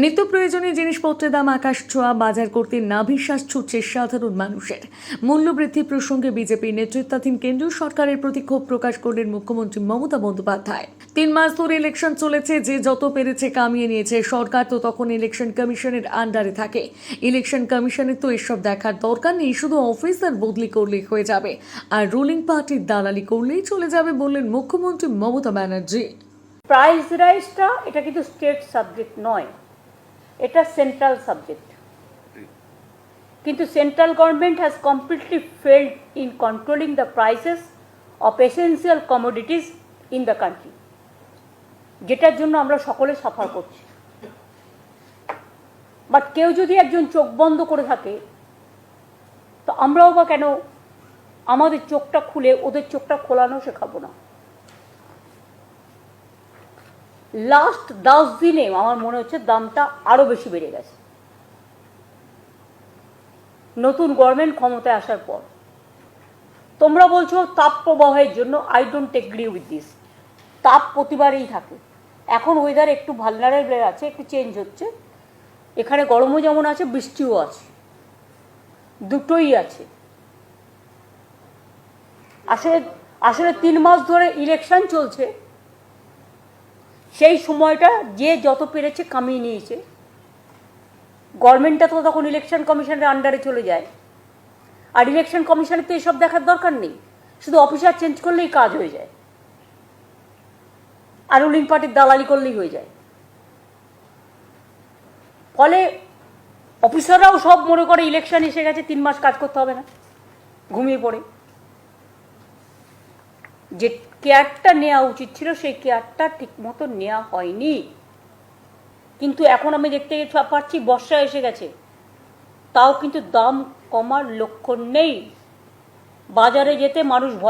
নিত্য প্রয়োজনীয় জিনিসপত্রের দাম আকাশ ছোঁয়া, বাজার করতে নাভিশ্বাস ছুটছে সাধারণ মানুষের। মূল্যবৃদ্ধি প্রসঙ্গে বিজেপির নেতৃত্বাধীন কেন্দ্রীয় সরকারের প্রতি ক্ষোভ প্রকাশ করলেন মুখ্যমন্ত্রী মমতা বন্দ্যোপাধ্যায়। তিন মাস ধরে ইলেকশন চলেছে, যে যত পেরেছে কামিয়ে নিয়েছে। সরকার তো তখন ইলেকশন কমিশনের আন্ডারে থাকে। ইলেকশন কমিশনের তো এসব দেখার দরকার নেই, শুধু অফিসার বদলি করলেই হয়ে যাবে। আর রুলিং পার্টির দালালি করলেই চলে যাবে বললেন মুখ্যমন্ত্রী মমতা ব্যানার্জি। প্রাইস রাইজটা এটা কিন্তু স্টেট সাবজেক্ট নয়। এটা সেন্ট্রাল সাবজেক্ট কিন্তু central government has completely failed in controlling the prices of essential commodities in the country যেটার জন্য আমরা সকলে সাফার করছি। বাট কেউ যদি একজন চোখ বন্ধ করে থাকে, তো আমরাও বা কেন আমাদের চোখটা খুলে, ওদের চোখটা খোলানো শেখাবো না। লাস্ট দশ দিনে আমার মনে হচ্ছে দামটা আরও বেশি বেড়ে গেছে। নতুন গভর্নমেন্ট ক্ষমতায় আসার পর। তোমরা বলছো তাপ প্রবাহের জন্য I don't agree with this তাপ প্রতিবারেই থাকে। এখন ওয়েদার একটু ভালনারেবল আছে, একটু চেঞ্জ হচ্ছে। এখানে গরমও যেমন আছে, বৃষ্টিও আছে। দুটোই আছে। আসলে আসলে তিন মাস ধরে ইলেকশন চলছে। সেই সময়টা যে যত পেরেছে কামিয়ে নিয়েছে। গভর্নমেন্টটা তো তখন ইলেকশন কমিশনের আন্ডারে চলে যায়। আর ইলেকশন কমিশনের তো এসব দেখার দরকার নেই। শুধু অফিসার চেঞ্জ করলেই কাজ হয়ে যায়। আর রুলিং পার্টির দালালি করলেই হয়ে যায়। ফলে অফিসাররাও সব মনে করে ইলেকশন এসে গেছে, তিন মাস কাজ করতে হবে না। ঘুমিয়ে পড়ে। যে কেয়ারটা নেওয়া উচিত ছিল, সেই কেয়ারটা ঠিক মতো নেওয়া হয়নি। কিন্তু এখন আমি দেখতে পাচ্ছি, বর্ষা এসে গেছে। তাও কিন্তু দাম কমার লক্ষণ নেই। বাজারে যেতে মানুষ